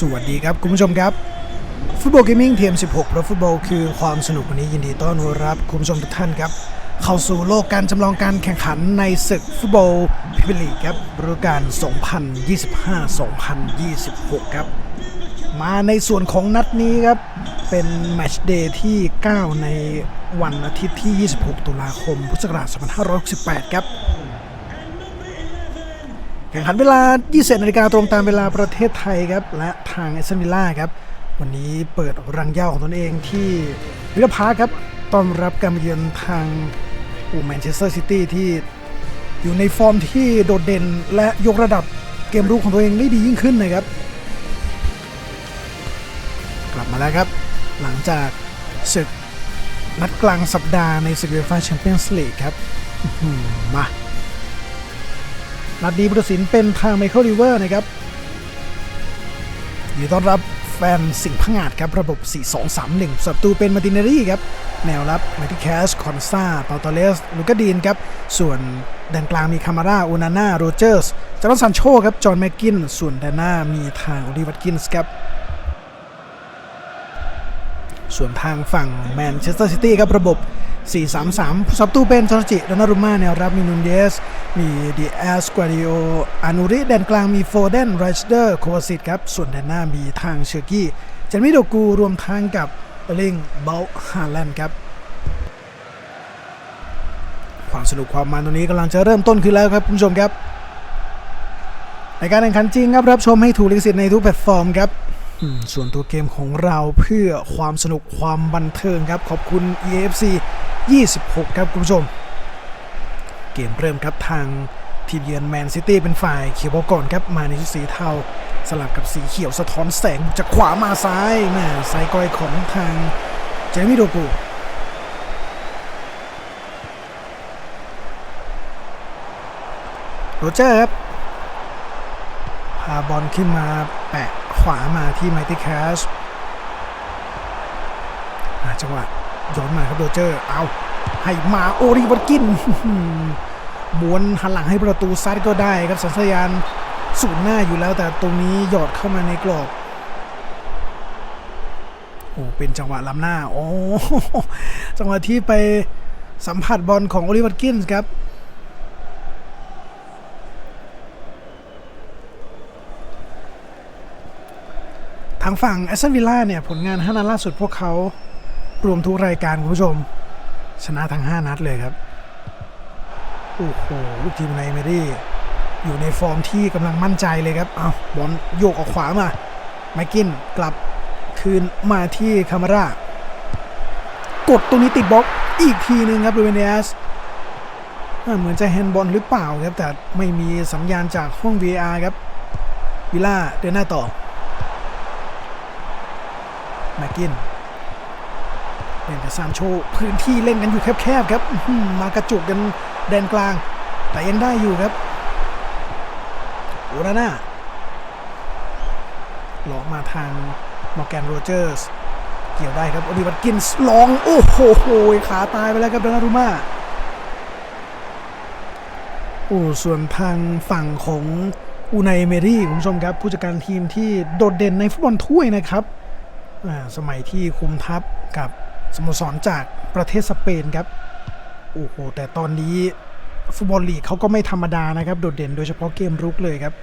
สวัสดีครับ คุณผู้ชมครับฟุตบอลเกมมิ่งเทียม16เพราะฟุตบอลคือความสนุกวันนี้ยินดีต้อนรับคุณผู้ชมทุกท่านครับ เข้าสู่โลกการจำลองการแข่งขันในศึกฟุตบอลพรีเมียร์ลีกครับฤดูกาล 2025-2026 ครับ มาในส่วนของนัดนี้ครับ เป็นแมตช์เดย์ที่ 9 ในวันอาทิตย์ที่ 26 ตุลาคม พุทธศักราช2568 ครับ แข่งขันเวลา 20นาฬิกาตรงตามเวลาประเทศไทยครับ และทางเอสเซนวิลล่าครับ วันนี้เปิดรังเย่าของตนเองที่วิลพาร์คครับต้อนรับการมาเยือนทางอูแมนเชสเตอร์ซิตี้ที่อยู่ในฟอร์มที่โดดเด่นและยกระดับเกมรุกของตัวเองได้ดียิ่งขึ้นนะครับ กลับมาแล้วครับ หลังจากศึกนัดกลางสัปดาห์ในศึกยูฟ่าแชมเปี้ยนส์ลีกครับมา นัดนี้ผู้ตัดสินเป็นทางไมเคิลลิเวอร์นะครับยินดีต้อนรับแฟนสิงห์พงาดครับ ระบบ 4-2-3-1ศัตรูเป็นมาตินเนรี่ครับ แนวรับมาที่แคสคอนซาเปาตอเลส ลูกาดีนครับ ส่วนแดนกลางมีคามาร่าโอนาน่าโรเจอร์สจารอนซันโชครับ จอห์นแมกกิน ส่วนแดนหน้ามีทางโอลิวัตกินส์ครับส่วนทางฝั่งแมนเชสเตอร์ซิตี้ครับระบบ 4-3-3ผู้สับตู้เป็นจอร์จิดอนารุม่าแนวรับมีนูนเยส มีดีแอสกวาดิโออานูริแดนกลางมีโฟเดนไรชเดอร์โควาซิตครับ ส่วนแดนหน้ามีทางเชอร์กี้เจนมิโดกูรวมทางกับเอลิงเบลฮาแลนด์ครับ ความสนุกความมันตรงนี้กำลังจะเริ่มต้นขึ้นแล้วครับคุณผู้ชมครับ ในการแข่งขันจริงครับรับชมให้ถูกลิขสิทธิ์ในทุกแพลตฟอร์มครับ ส่วนตัวเกมของเราเพื่อความสนุกความบันเทิงครับ ขอบคุณ EFC 26 ครับคุณผู้ชม เกมเริ่มครับทางทีมเยือนแมนซิตี้เป็นฝ่ายเขียวบอลก่อนครับ มาในชุดสีเทาสลับกับสีเขียวสะท้อนแสงจากขวามาซ้ายแม่ไซก้อยของทางเจมี่โดกูโรเจอร์ครับพาบอลขึ้นมาแปะ ขวามาที่ไมตี้แคชจังหวะย้อนมาครับโรเจอร์ เอา ให้มาโอริวัตกินม้วนหันหลังให้ประตูซัดก็ได้ครับสัญชยานสูนหน้าอยู่แล้วแต่ตรงนี้หยอดเข้ามาในกรอบโอ้เป็นจังหวะล้ำหน้า โอ้จังหวะที่ไปสัมผัสบอลของโอลิวัตกินส์ครับางฝั่งแอสตันวิลล่าเนี่ยผลงาน 5 นัดล่าสุดพวกเขารวมทุกรายการคุณผู้ชม ชนะทั้ง 5 นัดเลยครับ โอ้โหลูกทีมในเมรี่ อยู่ในฟอร์มที่กำลังมั่นใจเลยครับ เอาบอลโยกออกขวามาไมกินกลับคืนมาที่คามาร่ากดตรงนี้ติดบล็อกอีกทีหนึ่งครับดูเวเนสเหมือนจะแฮนด์บอลหรือเปล่าครับ แต่ไม่มีสัญญาณจากห้อง VR ครับวิลล่าเดินหน้าต่อ แม็กกินเล่นกับซานโชพื้นที่เล่นกันอยู่แคบๆครับมากระจุกกันแดนกลาง แต่ยังได้อยู่ครับโอนาน่าหลอกมาทางมอร์แกนโรเจอร์สเกี่ยวได้ครับอดิวัตกินส์ลอง โอ้โหขาตายไปแล้วครับดานารุมาโอ้ส่วนทางฝั่งของอูไนเมรี่คุณผู้ชมครับ ผู้จัดการทีมที่โดดเด่นในฟุตบอลถ้วยนะครับ สมัยที่คุมทัพกับสโมสรจากประเทศสเปนครับ โอ้โห แต่ตอนนี้ฟุตบอลลีกเขาก็ไม่ธรรมดานะครับ โดดเด่นโดยเฉพาะเกมรุกเลยครับ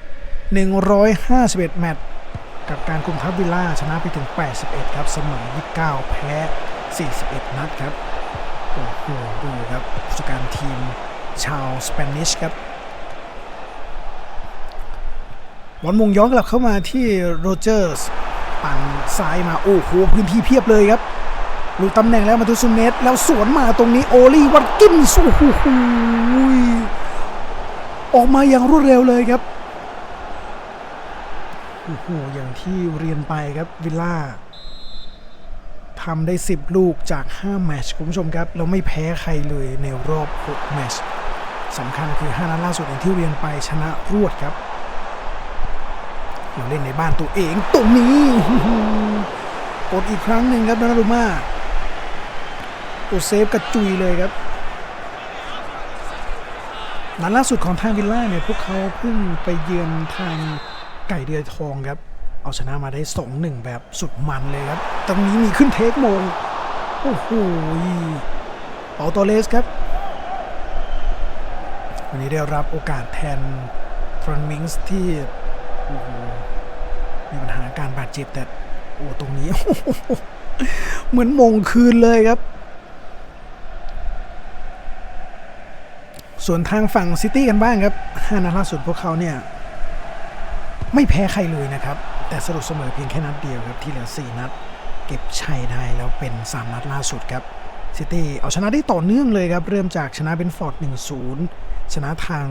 151 แมตช์กับการคุมทัพวิลล่าชนะไปถึง 81 ครับ เสมอ 29 แพ้ 41 นัดครับ โอ้โห ดูครับผู้จัดการทีมชาวสเปนิชครับบอลมุงย้อนกลับเข้ามาที่โรเจอร์ส ปั่นซ้ายมาโอ้โหพื้นที่เพียบเลยครับรู้ตำแหน่งแล้วมาตุซุเนสแล้วสวนมาตรงนี้โอลีวัตกินส์โอ้โหออกมาอย่างรวดเร็วเลยครับโอ้โหอย่างที่เรียนไปครับวิลล่าทำได้ 10 ลูกจาก 5 แมตช์คุณผู้ชมครับแล้วไม่แพ้ใครเลยในรอบ 6 แมตช์สำคัญคือ 5 นัดล่าสุดอย่างที่เรียนไปชนะรวดครับ เล่นในบ้านตัวเองตรงนี้กดอีกครั้งหนึ่งครับนารุมาโอเซฟกระจุยเลยครับนัดล่าสุดของทางวิลล่าเนี่ยพวกเขาเพิ่งไปเยือนทางไก่เดือยทองครับ เอาชนะมาได้สองหนึ่งแบบสุดมันเลยครับ ตรงนี้มีขึ้นเทคโมงโอ้โหเปาโตเลสครับ วันนี้ได้รับโอกาสแทนฟรอนมิงส์ที่ โอ้โหมีปัญหาการบาดเจ็บแต่โอ้ตรงนี้ เหมือนมงคืนเลยครับ ส่วนทางฝั่งซิตี้กันบ้างครับ5นัดล่าสุดพวกเขาเนี่ย ไม่แพ้ใครเลยนะครับ แต่สรุปเสมอเพียงแค่นัดเดียวครับ ที่เหลือ 4 นัด เก็บชัยได้แล้วเป็น 3 นัดล่าสุดครับซิตี้เอาชนะได้ต่อเนื่องเลยครับ เริ่มจากชนะเบนฟอร์ด 1-0 ชนะทาง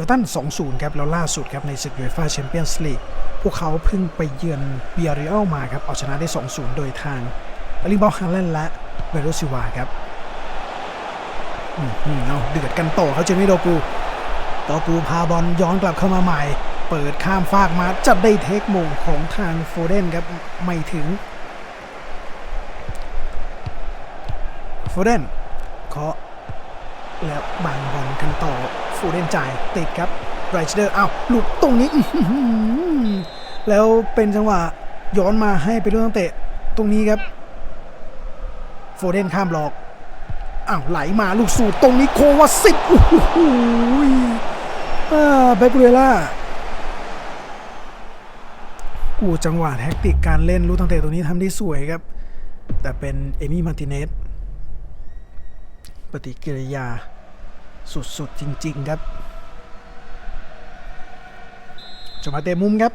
อลตัน 2-0 ครับ แล้วล่าสุดครับในศึกยูฟ่าแชมเปี้ยนส์ลีกพวกเขาเพิ่งไปเยือนเบียริเอลมาครับ เอาชนะได้ 2-0 โดยทางอลิงบอลฮาเลนและเบโรซิวาครับอืมอืมเอาเดือดกันต่อเขาเจมี่โดกูโดกูพาบอลย้อนกลับเข้ามาใหม่ เปิดข้ามฟากมาจัดได้เทคโมงของทางโฟเดนครับ ไม่ถึงโฟเดนเคาะแล้วบางบอลกันต่อ ฟูเดนจ่ายติดครับไรเดอร์อ้าวหลุดตรงนี้แล้วเป็นจังหวะย้อนมาให้ไปเรื่องเตะตรงนี้ครับโฟเดนข้ามบล็อกอ้าวไหลมาลูกสูตรตรงนี้โควาสิกโอ้โหอ่าเบเกเรล่าอู้จังหวะแท็กติกการเล่นรู้ตั้งแต่ตรงนี้ทำได้สวยครับ แต่เป็นเอมี่มาร์ติเนสปฏิกิริยา สุดๆ จริง ๆ ครับจะมาเตะมุมครับ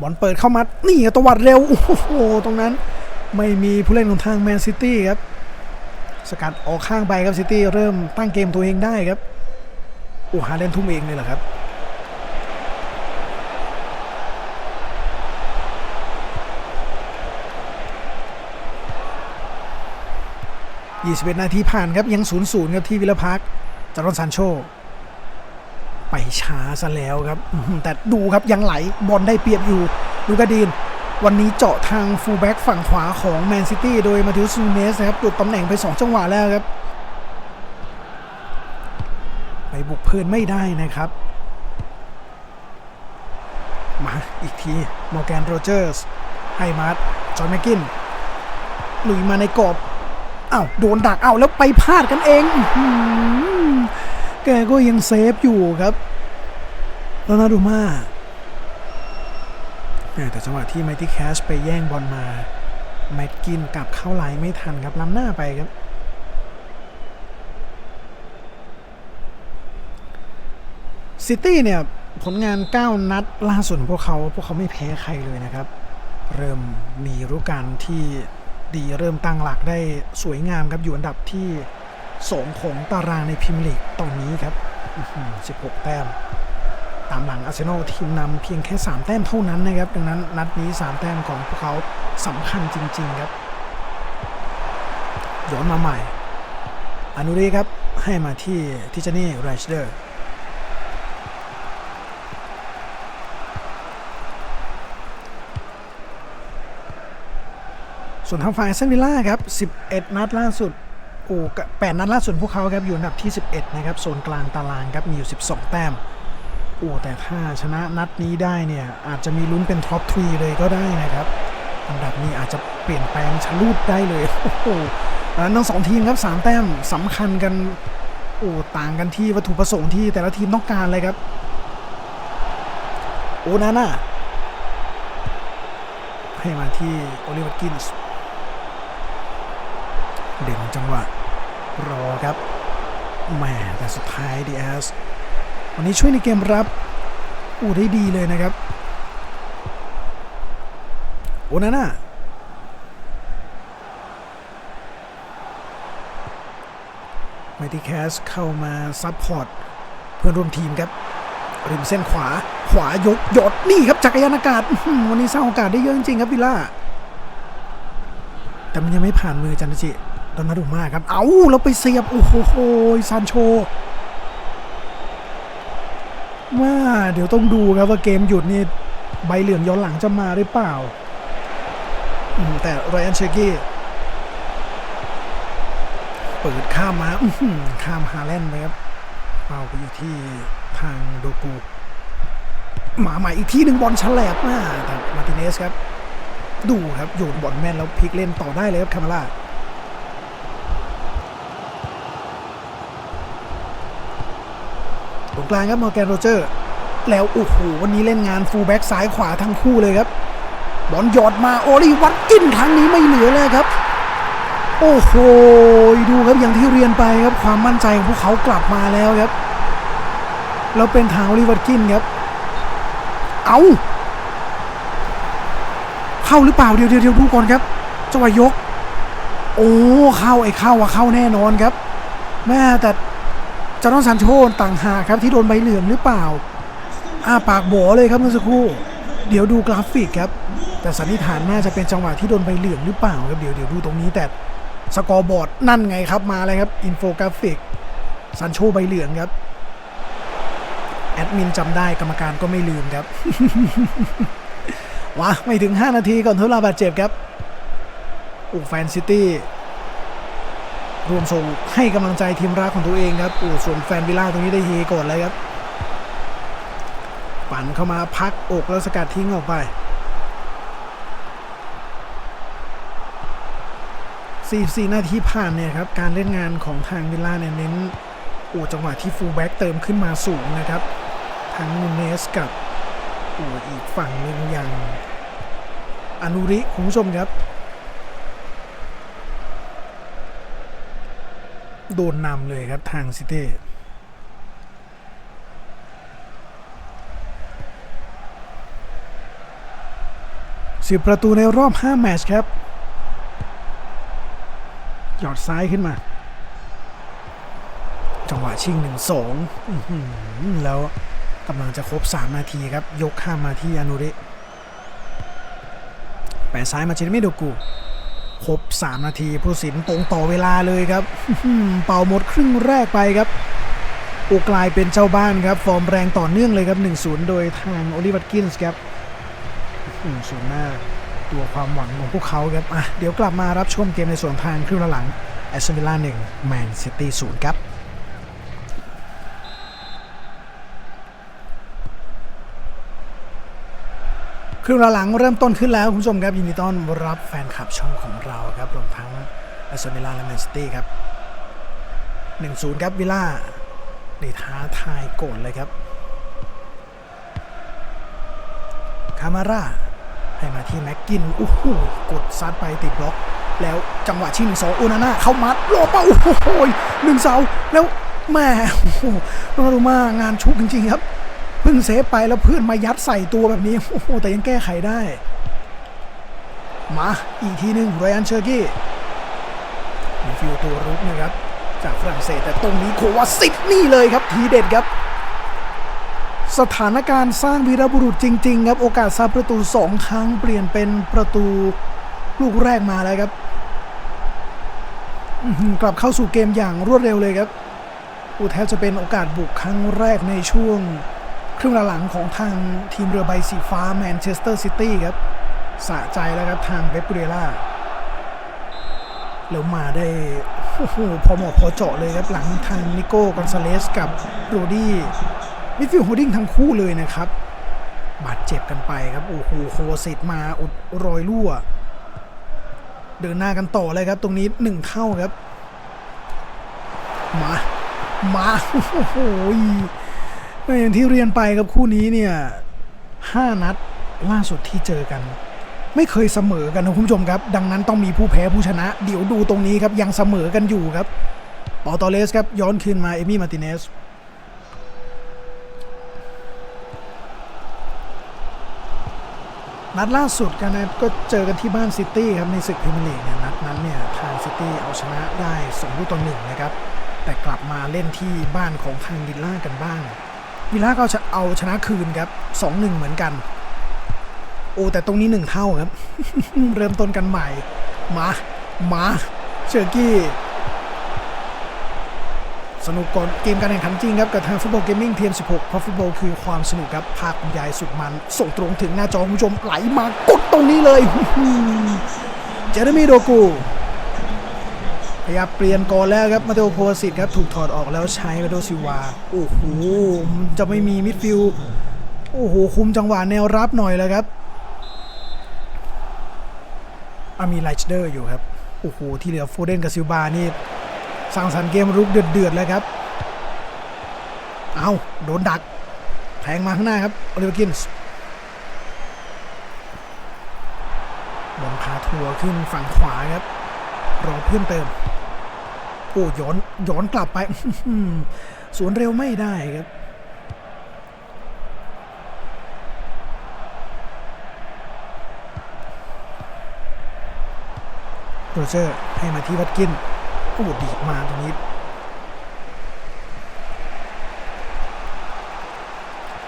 บอลเปิดเข้ามา นี่ตวัดเร็ว โอ้โห ตรงนั้นไม่มีผู้เล่นของทางแมนซิตี้ครับ สกัดออกข้างไปครับซิตี้เริ่มตั้งเกมตัวเองได้ครับ โอ้หาเล่นทุ่มเองเลยเหรอครับ 21 นาทีผ่านครับยัง 0-0ครับที่วิลพาร์คจารอนซานโช ไปช้าซะแล้วครับ แต่ดูครับยังไหลบอลได้เปรียบอยู่ลูกาดีน วันนี้เจาะทางฟูลแบ็กฝั่งขวาของแมนซิตี้โดยมาทิวซูเนสนะครับหลุดตำแหน่งไป 2 จังหวะแล้วครับ ไปบุกเพลินไม่ได้นะครับ มาอีกทีมอร์แกนโรเจอร์สให้มาร์จอห์นแมกกินลุยมาในกรอบ อ้าวโดนดักเอ้าแล้วไปพลาดกันเองอแกก็ยังเซฟอยู่ครับแล้วนาดูมาแต่จังหวะที่ไมตี้แคชไปแย่งบอลมาแมตกินกลับเข้าไลน์ไม่ทันครับล้ำหน้าไปครับ ซิตี้เนี่ย ผลงาน 9 นัดล่าสุดของพวกเขา พวกเขาไม่แพ้ใครเลยนะครับ เริ่มมีรู้การที่ ดีเริ่มตั้งหลักได้สวยงามครับอยู่อันดับที่2ของตารางในพรีเมียร์ลีกตอนนี้ครับอื้อหือ16 แต้ม ตามหลังอาร์เซนอลทีมนำเพียงแค่ 3 แต้มเท่านั้นนะครับ ดังนั้นนัดนี้ 3 แต้มของพวกเขาสำคัญจริง ๆ ครับ ย้อนมาใหม่ อนุรีครับให้มาที่ทิจานี่ไรชเดอร์ ส่วนทางฝ่ายเซนวิล่าครับ11 นัดล่าสุดโอ้แปดนัดล่าสุดพวกเขาครับอยู่อันดับที่ 11 นะครับโซนกลางตารางครับมีอยู่ 12 แต้มโอ้แต่ถ้าชนะนัดนี้ได้เนี่ย อาจจะมีลุ้นเป็นท็อปทรีเลยก็ได้นะครับ อันดับนี้อาจจะเปลี่ยนแปลงชะลูดได้เลยโอ้โหอ่าทั้งสองทีมครับ3แต้มสำคัญกันโอ้ต่างกันที่วัตถุประสงค์ที่แต่ละทีมต้องการเลยครับ โอ้นาน่าให้มาที่โอลิเวอร์กินส์ ด่นจังหวะรอครับแหมแต่สุดท้ายดีแอสวันนี้ช่วยในเกมรับอู้ได้ดีเลยนะครับโอนาน่าไมตี้แคสเข้ามาซับพอร์ตเพื่อนร่วมทีมครับ ริมเส้นขวาขวายกยดนี่ครับจักรยานอากาศ วันนี้สร้างโอกาสได้เยอะจริงๆครับวิลล่า แต่มันยังไม่ผ่านมือจันทจิ ดอนนารุมาครับ เอาแล้วไปเสียบ โอ้โหซานโชว่าเดี๋ยวต้องดูครับว่าเกมหยุดนี่ใบเหลืองย้อนหลังจะมาหรือเปล่าอืมแต่ไรอันเชกี้เปิดข้ามมาข้ามฮาแลนด์ไปครับเป้าไปอยู่ที่ทางโดกูมาใหม่อีกทีหนึ่งบอลฉลบมากแต่มาติเนสครับ ดูครับโยนบอลแม่นแล้วพลิกเล่นต่อได้เลยครับคามาร่าตรง กลางครับมอร์แกนโรเจอร์ แล้วโอ้โหวันนี้เล่นงานฟูลแบ็กซ้ายขวาทั้งคู่เลยครับ บอลหยอดมาโอลิวัตกินครั้งนี้ไม่เหลือเลยครับ โอ้โหดูครับอย่างที่เรียนไปครับความมั่นใจของพวกเขากลับมาแล้วครับแล้วเป็นทางโอลิวัตกินครับ เอาเข้าหรือเปล่าเดี๋ยวเดี๋ยวเดี๋ยวดูก่อนครับจังหวะยก โอ้เข้าไอ้เข้าอะเข้าแน่นอนครับแม่แต่ จารอนซันโชต่างหากครับที่โดนใบเหลืองหรือเปล่าอ้าปากโบเลยครับเมื่อสักครู่ เดี๋ยวดูกราฟิกครับ แต่สันนิษฐานน่าจะเป็นจังหวะที่โดนใบเหลืองหรือเปล่าครับเดี๋ยวเดี๋ยวดูตรงนี้แต่สกอร์บอร์ดนั่นไงครับมาเลยครับอินโฟกราฟิกซันโชใบเหลืองครับแอดมินจำได้กรรมการก็ไม่ลืมครับวะไม่ถึง 5 นาทีก่อนทดลองบาดเจ็บครับอูแฟนซิตี้ รวมส่งให้กำลังใจทีมรักของตัวเองครับอูส่วนแฟนวิลล่าตรงนี้ได้เฮก่อนเลยครับ ปั่นเข้ามาพักอกแล้วสกัดทิ้งออกไป 44 นาทีผ่านเนี่ยครับการเล่นงานของทางวิลล่าเนี่ยเน้นอ้จังหวะที่ฟูลแบ็กเติมขึ้นมาสูงนะครับ ทั้งนูเนสกับอ้อีกฝั่งหนึ่งอย่างอนุริคุณผู้ชมครับ โดนนำเลยครับทางซิตี้สิบประตูในรอบ 5 แมตช์ครับ หยอดซ้ายขึ้นมา จังหวะชิงหนึ่งสองแล้วกำลังจะครบ 3 นาทีครับ ยกข้ามมาที่อนุริแปะซ้ายมาเจมิโดกู ครบ 3 นาทีผู้สินตรงต่อเวลาเลยครับเป่าหมดครึ่งแรกไปครับอุกลายเป็นเจ้าบ้านครับ ฟอร์มแรงต่อเนื่องเลยครับ 1-0 โดยทางโอลิวัตกินส์ครับส่วนหน้าตัวความหวังของพวกเขาครับอะเดี๋ยวกลับมารับชมเกมในส่วนทางครึ่งหลังแอสตันวิลล่าหนึ่งแมนซิตี้ศูนย์ครับ ครึ่งหลังเริ่มต้นขึ้นแล้วคุณผู้ชมครับยินดีต้อนรับแฟนคลับช่องของเราครับรวมทั้งอสตันวิลล่าและแมนซิตี้ครับ1-0ครับวิลล่าได้ท้าทายโกนเลยครับคามาร่าให้มาที่แม็กกินโอ้โหกดซัดไปติดบล็อก แล้วจังหวะที่หนึ่งสองโอนาน่าเข้ามัดโลเป้าโอ้โหหนึ่งเสาแล้วแม่โอ้โหโรนัลโดมางานชุกจริงๆครับ พิ่งเซฟไปแล้วเพื่อนมายัดใส่ตัวแบบนี้ โอ้โห แต่ยังแก้ไขได้ มาอีกทีหนึ่งไรอันเชอร์กี้มีฟิลตัวรุกนะครับ จากฝรั่งเศสแต่ตรงนี้โควาสิกนี่เลยครับ ทีเด็ดครับ สถานการณ์สร้างวีรบุรุษจริง ๆ ครับ โอกาสซาประตู 2 ครั้งเปลี่ยนเป็นประตูลูกแรกมาแล้วครับกลับเข้าสู่เกมอย่างรวดเร็วเลยครับอูแทบจะเป็นโอกาสบุกครั้งแรกในช่วง ครึ่งหลังของทางทีมเรือใบสีฟ้าแมนเชสเตอร์ซิตี้ครับสะใจแล้วครับทางเบปเรล่าแล้วมาได้โอ้โหพอเหมาะพอเจาะเลยครับหลังทางนิโก้กอนซาเลสกับโรดี้มิดฟิลด์โฮดดิ้งทั้งคู่เลยนะครับ บาดเจ็บกันไปครับโอ้โหโคสิตมาอุดรอยรั่ว เดินหน้ากันต่อเลยครับ ตรงนี้หนึ่งเท่าครับ มา มาโอ้โห อย่างที่เรียนไปครับคู่นี้เนี่ยห้านัดล่าสุดที่เจอกัน ไม่เคยเสมอกันนะคุณผู้ชมครับ ดังนั้นต้องมีผู้แพ้ผู้ชนะ เดี๋ยวดูตรงนี้ครับ ยังเสมอกันอยู่ครับปอตอเลสครับ ย้อนคืนมาเอมี่มาร์ติเนสนัดล่าสุดกันนะก็เจอกันที่บ้านซิตี้ครับในศึกพรีเมียร์ลีกเนี่ยนัดนั้นเนี่ยทางซิตี้เอาชนะได้2ลูกต่อหนึ่งนะครับ แต่กลับมาเล่นที่บ้านของทางวิลล่ากันบ้าง วิลล่าก็จะเอาชนะคืนครับ2-1เหมือนกัน โอ้แต่ตรงนี้หนึ่งเท่าครับ เริ่มต้นกันใหม่ มามาเชอร์กี้ สนุกก่อนเกมการแข่งขันจริงครับ กับทางฟุตบอลเกมมิ่งเทียม16เพราะฟุตบอลคือความสนุกครับ ภาคบรรยายสุดมัน ส่งตรงถึงหน้าจอคุณผู้ชมไหลมากดตรงนี้เลย เจอร์มีโดกู พยายามเปลี่ยนก่อนแล้วครับมาเตโอโพสิตครับถูกถอดออกแล้วใช้มาโดซิวาโอ้โหจะไม่มีมิดฟิลโอ้โหคุมจังหวะแนวรับหน่อยเลยครับอามีไลท์เดอร์อยู่ครับโอ้โหที่เหลือโฟเดนกับซิลบานี่สร้างสรรค์เกมรุกเดือดๆเลยครับเอาโดนดักแทงมาข้างหน้าครับโอลิเวอร์กินส์บอลพาทัวร์ขึ้นฝั่งขวาครับ รอเพิ่มเติม โอ้ย้อนย้อนกลับไปสวนเร็วไม่ได้ครับโรเจอร์ให้มาที่วัดกินโอ้ดีดมาตรงนี้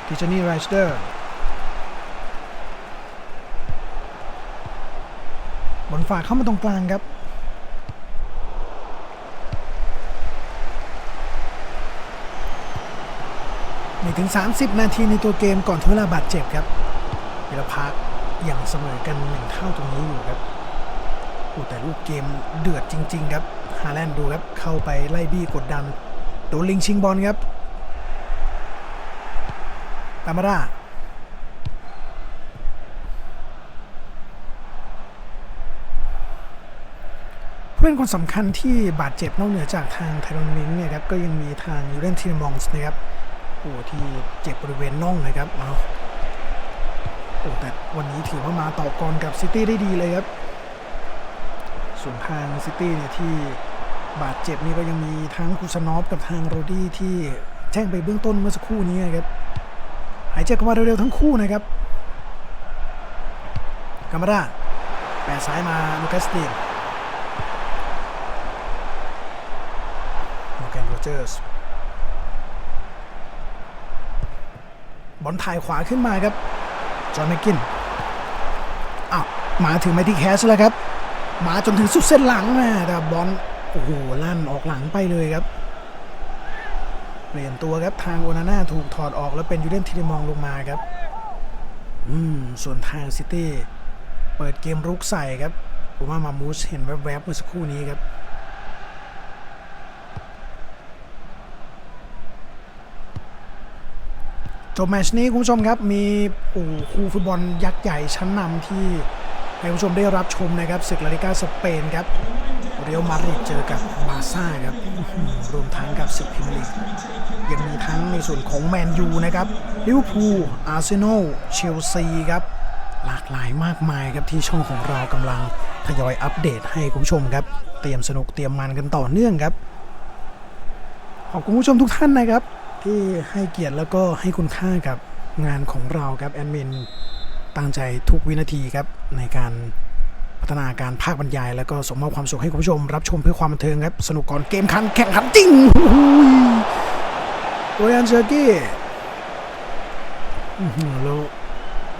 ดิจานี่ไรสเตอร์บอลฝากเข้ามาตรงกลางครับ มีถึง 30 นาทีในตัวเกมก่อนถึงเวลาบาดเจ็บครับเวลาพักอย่างเสมอกันหนึ่งเท่าตรงนี้อยู่ครับโอ้แต่ลูกเกมเดือดจริง ๆ ครับฮาแลนด์ดูครับเข้าไปไล่บี้กดดันโดนลิงชิงบอลครับตามาร่าผู้เล่นคนสำคัญที่บาดเจ็บนอกเหนือจากทางไทรอนลิงเนี่ยครับก็ยังมีทางยูเรนทีมองส์นะครับ โอ้ที่เจ็บบริเวณน่องเลยครับเอาโอ้แต่วันนี้ถือว่ามาต่อกรกับซิตี้ได้ดีเลยครับ ส่วนทางซิตี้เนี่ยที่บาดเจ็บนี่ก็ยังมีทั้งคูซานอฟกับทางโรดี้ที่แจ้งไปเบื้องต้นเมื่อสักครู่นี้นะครับหายใจกันมาเร็วๆทั้งคู่นะครับกามาราแปะซ้ายมาลูคัสตีนโมแกนโรเจอร์ส บอลถ่ายขวาขึ้นมาครับ จอห์นแมกกินอ้าวมาถึงไมที่แคสแล้วครับ มาจนถึงสุดเส้นหลังนะแต่บอลโอ้โหลั่นออกหลังไปเลยครับ เปลี่ยนตัวครับทางโอนาน่าถูกถอดออกแล้วเป็นยูเดนทีเดมองลงมาครับ อืมส่วนทางซิตี้เปิดเกมรุกใส่ครับผมว่ามามูสเห็นแวบๆเมื่อสักครู่นี้ครับ จบแมชนี้คุณผู้ชมครับ มีโอ้คู่ฟุตบอลยักษ์ใหญ่ชั้นนำที่ให้ผู้ชมได้รับชมนะครับศึกลาลิกาสเปนครับเรอัลมาดริดเจอกับบาซ่าครับรวมทั้งกับศึกพรีเมียร์ลีกยังมีทั้งในส่วนของแมนยูนะครับลิเวอร์พูลอาร์เซนอลเชลซีครับหลากหลายมากมายครับที่ช่องของเรากำลังทยอยอัปเดตให้คุณผู้ชมครับ เตรียมสนุกเตรียมมันกันต่อเนื่องครับ ขอบคุณผู้ชมทุกท่านนะครับ ที่ให้เกียรติแล้วก็ให้คุณค่ากับงานของเราครับแอดมินตั้งใจทุกวินาทีครับในการพัฒนาการภาคบรรยาย แล้วก็ส่งมอบความสุขให้คุณผู้ชม รับชมเพื่อความบันเทิงครับ สนุกก่อนเกมคันแข่งขันจริงโอ้ยอันเชอร์กี้แล้ว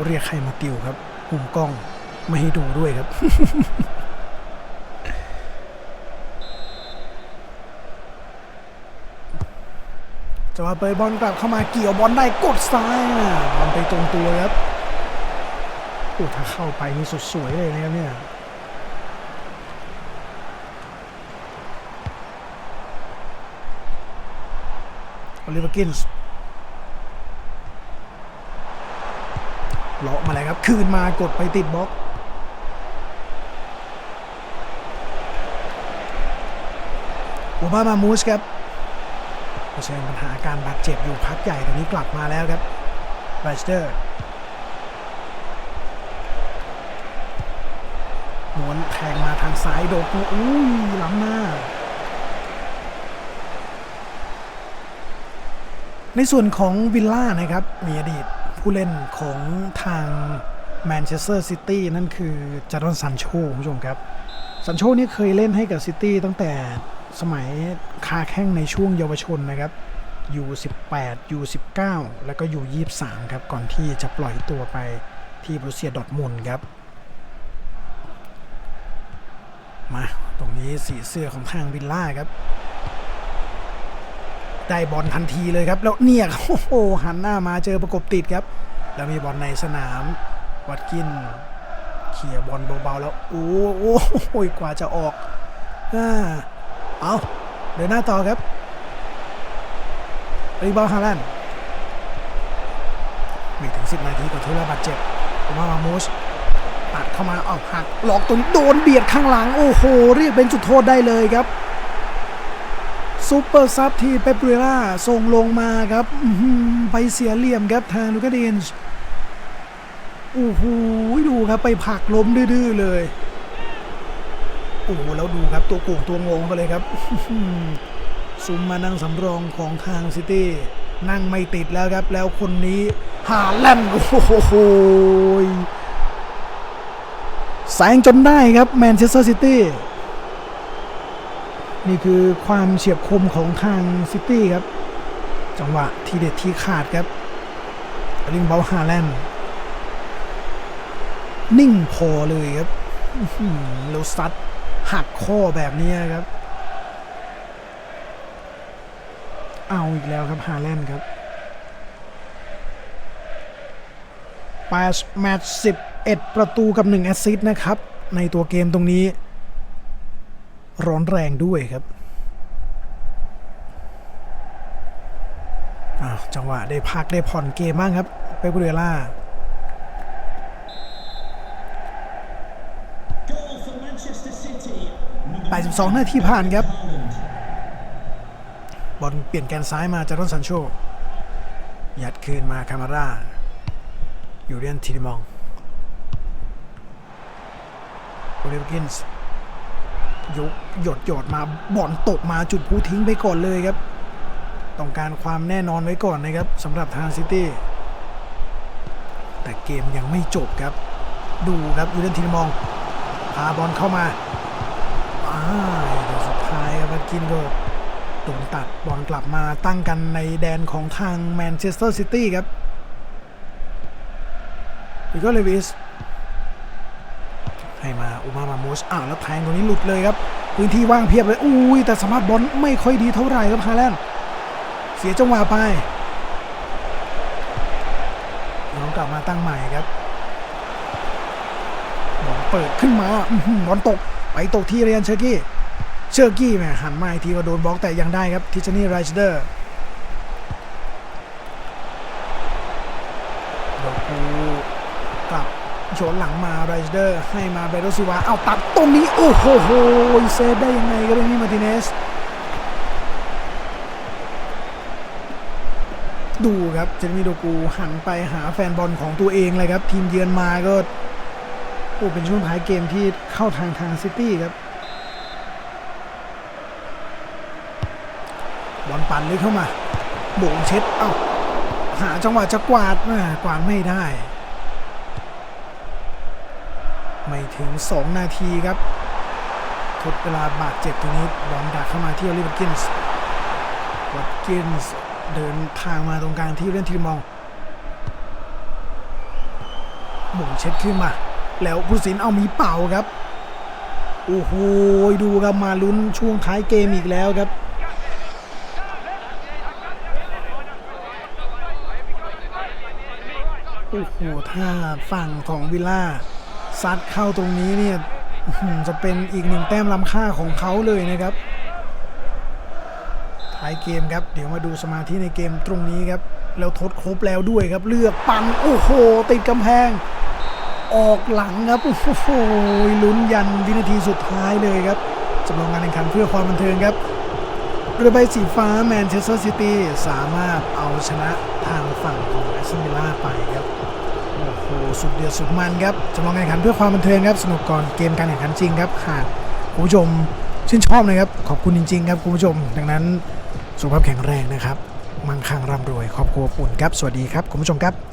เรียกใครมาติวครับมุมกล้องไม่ให้ดูด้วยครับ จะมาเปิดบอลกลับเข้ามาเกี่ยวบอลได้กดซ้ายอะบอลไปตรงตัวครับโอ้ถ้าเข้าไปนี่สุดสวยเลยนะครับเนี่ยโอลิเวอร์กินส์เลาะมาเลยครับ คืนมากดไปติดบล็อกโอบามามูสครับ ผชิญปัญหาการบาดเจ็บอยู่พักใหญ่ตอนนี้กลับมาแล้วครับไรสเตอร์ม้วนแทงมาทางซ้ายโดดอุ้ยล้ำหน้า ในส่วนของวิลล่านะครับ มีอดีตผู้เล่นของทางแมนเชสเตอร์ซิตี้นั่นคือจาร์ดอนซันโชคุณผู้ชมครับซันโชนี่เคยเล่นให้กับซิตี้ตั้งแต่สมัย คาแข้งในช่วงเยาวชนนะครับยู18ยู19แล้วก็ยู23ครับก่อนที่จะปล่อยตัวไปที่บรูเซียดอทมุนครับมาตรงนี้สีเสื้อของทางวิลล่าครับ ได้บอลทันทีเลยครับ แล้วเนี่ยโอ้โหหันหน้ามาเจอประกบติดครับ แล้วมีบอลในสนามวัดกินเขี่ยบอลเบาๆแล้ว โอ้โอ้โอ้ยกว่าจะออกอ่าเอา เดินหน้าต่อครับรีบอลฮาแลนด์ไม่ถึง 10 นาทีก่อนที่เราบาดเจ็บมว่ามามูสตัดเข้ามาเอาหักหลอกตัวนี้โดนเบียดข้างหลัง โอ้โห เรียกเป็นจุดโทษได้เลยครับซูเปอร์ซับที่เปปเรล่าส่งลงมาครับไปเสียเหลี่ยมครับทางลูกาดินส์โอ้โหดูครับไปผักล้มดื้อเลย โอ้โหแล้วดูครับ ตัวโก่งตัวงงไปเลยครับซุมมานั่งสำรองของทางซิตี้นั่งไม่ติดแล้วครับ แล้วคนนี้หาแลนด์โอ้โหแสงจนได้ครับแมนเชสเตอร์ซิตี้นี่คือความเฉียบคมของทางซิตี้ครับ จังหวะทีเด็ดที่ขาดครับลิงเบลฮาแลนด์นิ่งพอเลยครับแล้วซัด หักข้อแบบนี้ครับ เอาอีกแล้วครับฮาแลนด์ครับแปดแมตช์11ประตูกับ1แอสซิสต์นะครับ ในตัวเกมตรงนี้ ร้อนแรงด้วยครับจังหวะได้พักได้ผ่อนเกมบ้างครับ เปปเรล่า 82นาทีผ่านครับ บอลเปลี่ยนแกนซ้ายมาจารอนซันโชยัดคืนมาคามาร่าอยู่เรียนทีมองโอเลฟกินส์ยกหยดหยดมาบอลตกมาจุดผู้ทิ้งไปก่อนเลยครับ ต้องการความแน่นอนไว้ก่อนนะครับสำหรับทางซิตี้ แต่เกมยังไม่จบครับ ดูครับยูเรนทีมองพาบอลเข้ามา เดี๋ยวสุดท้ายครับวัตกินก็โดนตัดบอลกลับมาตั้งกันในแดนของทางแมนเชสเตอร์ซิตี้ครับวิกกอร์เลวิสให้มาอุมามามสอ้าวแล้วแทงตรงนี้หลุดเลยครับพื้นที่ว่างเพียบเลยอุ้ยแต่สามารถบอลไม่ค่อยดีเท่าไหร่ครับฮาแลนด์เสียจังหวะไปน้องกลับมาตั้งใหม่ครับบอลเปิดขึ้นมาบอลตก ไปตกที่เรียนเชอร์กี้ เชอร์กี้แหมหันมาอีกทีก็โดนบล็อกแต่ยังได้ครับ ทิชนี่ไรชเดอร์โดกูกลับโฉนหลังมาไรชเดอร์ ให้มาเบโรซิวา เอาตัดตรงนี้ โอ้โหโหเซฟได้ยังไงครับเรนนี่มาติเนส ดูครับเจนมีโดกูหันไปหาแฟนบอลของตัวเองเลยครับ ทีมเยือนมาก็ โอ้เป็นช่วงท้ายเกมที่เข้าทางทางซิตี้ครับบอลปั่นเลยเข้ามาโบ่งเช็ดเอ้าหาจังหวะจะกวาดแม่กวาดไม่ได้ ไม่ถึง 2 นาทีครับทดเวลาบาดเจ็บตรงนี้บอลดักเข้ามาที่โอลิเวอร์กินส์วัตกินส์เดินทางมาตรงกลางที่เล่นทีมองหม่งเช็ดขึ้นมา แล้วผู้สินเอามีเป่าครับ โอ้โหดูครับมาลุ้นช่วงท้ายเกมอีกแล้วครับโอ้โหถ้าฝั่งของวิลล่าซัดเข้าตรงนี้เนี่ยจะเป็นอีกหนึ่งแต้มล้ำค่าของเขาเลยนะครับท้ายเกมครับ เดี๋ยวมาดูสมาธิในเกมตรงนี้ครับ แล้วทดครบแล้วด้วยครับเลือกปันโอ้โห ติดกำแพง ออกหลังครับ โอ้โหลุ้นยันวินาทีสุดท้ายเลยครับจำลองการแข่งขันเพื่อความบันเทิงครับเรือใบสีฟ้าแมนเชสเตอร์ซิตี้สามารถเอาชนะทางฝั่งของแอสตันวิลล่าไปครับโอ้โหสุดเดือดสุดมันครับจำลองการแข่งขันเพื่อความบันเทิงครับสนุกก่อนเกมการแข่งขันจริงครับหากคุณผู้ชมชื่นชอบนะครับขอบคุณจริง ๆ ครับคุณผู้ชม ดังนั้นสุขภาพแข็งแรงนะครับ มั่งคั่งร่ำรวยครอบครัวอบอุ่นครับ สวัสดีครับคุณผู้ชมครับ